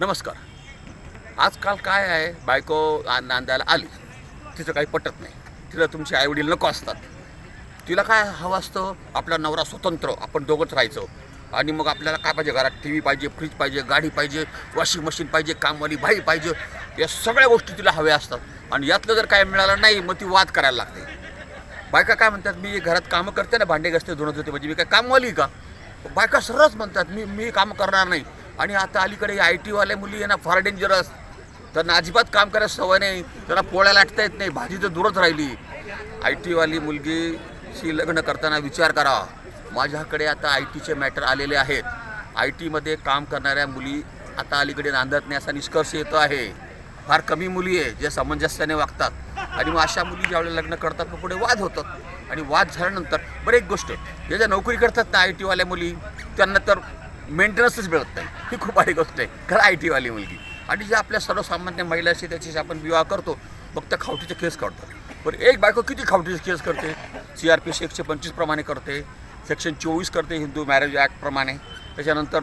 नमस्कार. आजकाल काय आहे? बायको नांदायला आली. तिचं काही पटत नाही. तिला तुमचे आईवडील नको असतात. तिला काय हवं असतं? आपला नवरा स्वतंत्र. आपण दोघंच राहायचं. आणि मग आपल्याला काय पाहिजे? घरात टी व्ही पाहिजे फ्रीज पाहिजे गाडी पाहिजे वॉशिंग मशीन पाहिजे कामवाली बाई पाहिजे. या सगळ्या गोष्टी तिला हव्या असतात. आणि यातलं जर काय मिळालं नाही मग ती वाद करायला लागते. बायका काय म्हणतात? मी घरात कामं करते ना भांडे घासते धुणत होते म्हणजे मी काय कामवाली का? बायका सरळच म्हणतात मी मी कामं करणार नाही. आणि आता अलीकडे आय टीवाले मुली आहे ना फार डेंजरस त्यांना अजिबात काम करायला सवय नाही. त्यांना पोळ्या लाटता येत नाही. भाजी तर दूरच राहिली. आय टीवाली मुलगीशी लग्न करताना विचार करा. माझ्याकडे आता आय टीचे मॅटर आलेले आहेत. आय टीमध्ये काम करणाऱ्या मुली आता अलीकडे नांदत नाही असा निष्कर्ष येतो आहे. फार कमी मुली आहे जे सामंजस्याने वागतात. आणि मग अशा मुली ज्यावेळेला लग्न करतात मग पुढे वाद होतात. आणि वाद झाल्यानंतर बरं एक गोष्ट ज्या ज्या नोकरी करतात ना आय टीवाल्या मुली त्यांना तर मेंटेनन्सच मिळत नाही. ही खूप भारी गोष्ट आहे. खरं आय टीवाली मुलगी. आणि जे आपल्या सर्वसामान्य महिलाशी त्याच्याशी आपण विवाह करतो फक्त खावटीचे केस काढतो पण एक बायको किती खावटीचे केस करते? सी आर पी सी एकशे पंचवीस प्रमाणे करते सेक्शन चोवीस करते हिंदू मॅरेज ॲक्टप्रमाणे त्याच्यानंतर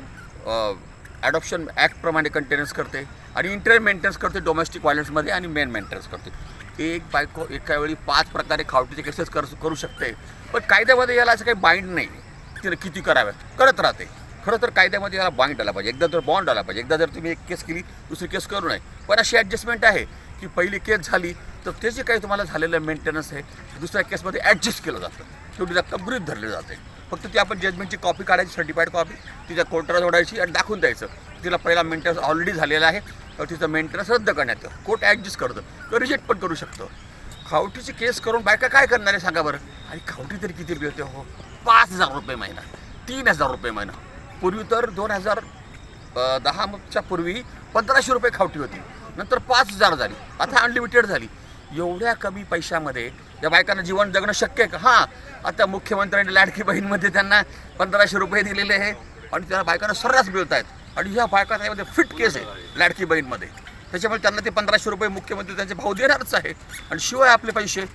ॲडॉप्शन ॲक्टप्रमाणे कंटेनन्स करते आणि इंटर मेंटेनन्स करते डोमेस्टिक व्हायलन्समध्ये आणि मेन मेंटेनन्स करते. एक बायको एका वेळी पाच प्रकारे खावटीचे केसेस कर करू शकते. पण कायद्यामध्ये याला असं काही बाइंड नाही. तिला किती कराव्यात? करत राहते. खरं तर कायद्यामध्ये याला बाइंड आला पाहिजे. एकदा जर बॉन्ड आला पाहिजे एकदा जर तुम्ही एक केस केली दुसरी केस करू नये. पण अशी ॲडजस्टमेंट आहे की पहिली केस झाली तर ते जे काही तुम्हाला झालेलं मेंटेनन्स आहे दुसऱ्या केसमध्ये ॲडजस्ट केलं जातं. तेवढी रक्कम गृहित धरली जाते. फक्त ती आपण जजमेंटची कॉपी काढायची सर्टिफाईड कॉपी तिच्या कोर्टाला जोडायची आणि दाखवून द्यायचं. तिला पहिला मेंटेनन्स ऑलरेडी झालेला आहे तर तिचं मेंटेनन्स रद्द करण्यात येतं. कोर्ट ॲडजस्ट करतं. किंवा रिजेक्ट पण करू शकतं. खावटीची केस करून बायका काय करणार आहे सांगा बरं? आणि खावटी तरी किती रुपये होते? हो पाच हजार रुपये महिना. तीन हजार रुपये महिना. पूर्वी तर दोन हजार दहाच्या पूर्वी पंधराशे रुपये खावटी होती. नंतर पाच हजार झाली. आता अनलिमिटेड झाली. एवढ्या कमी पैशामध्ये या बायकांना जीवन जगणं शक्य आहे का? हां. आता मुख्यमंत्र्यांनी लाडकी बहीणमध्ये त्यांना पंधराशे रुपये दिलेले आहे आणि त्या बायकांना सर्रास मिळत आहेत आणि ह्या बायका त्यामध्ये फिट केस आहे लाडकी बहीणमध्ये. त्याच्यामुळे त्यांना ते पंधराशे रुपये मुख्यमंत्री त्यांचे भाऊ देणारच आहे. आणि शिवाय आपले पैसे.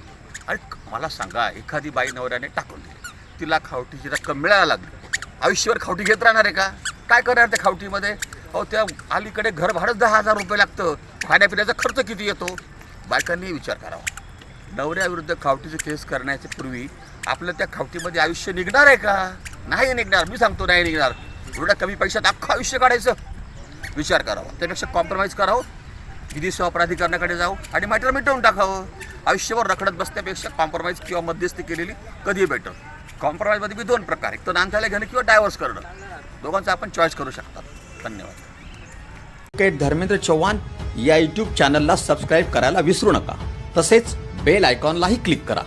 आणि मला सांगा एखादी बाई नवऱ्याने टाकून दिली. तिला खावटीची रक्कम मिळायला लागली. आयुष्यभर खावटी घेत राहणार आहे का? काय करणार त्या खावटीमध्ये? अहो त्या अलीकडे घर भाडंच दहा हजार रुपये लागतं. खाण्यापिण्याचा खर्च किती येतो? बायकांनी विचार करावा. नवऱ्याविरुद्ध खावटीचे केस करण्याच्या पूर्वी आपलं त्या खावटीमध्ये आयुष्य निघणार आहे का? नाही निघणार. मी सांगतो नाही निघणार. एवढ्या कमी पैशात अख्खं आयुष्य काढायचं. विचार करावा. त्यापेक्षा कॉम्प्रोमाइज करावं. विधी सेवा प्राधिकरणाकडे जाऊ आणि मॅटर मिटवून टाकावं. आयुष्यभर रखडत बसण्यापेक्षा कॉम्प्रोमाइज किंवा मध्यस्थी केलेली कधीही बेटर कॉम्प्रोमाइजमध्ये बी दोन प्रकार एक तर नांदायला घेणं किंवा डायव्हर्स करणं. दोघांचा आपण चॉईस करू शकतात. धन्यवाद. धर्मेंद्र चव्हाण या यूट्यूब चॅनलला सबस्क्राईब करायला विसरू नका. तसेच बेल आयकॉनलाही क्लिक करा.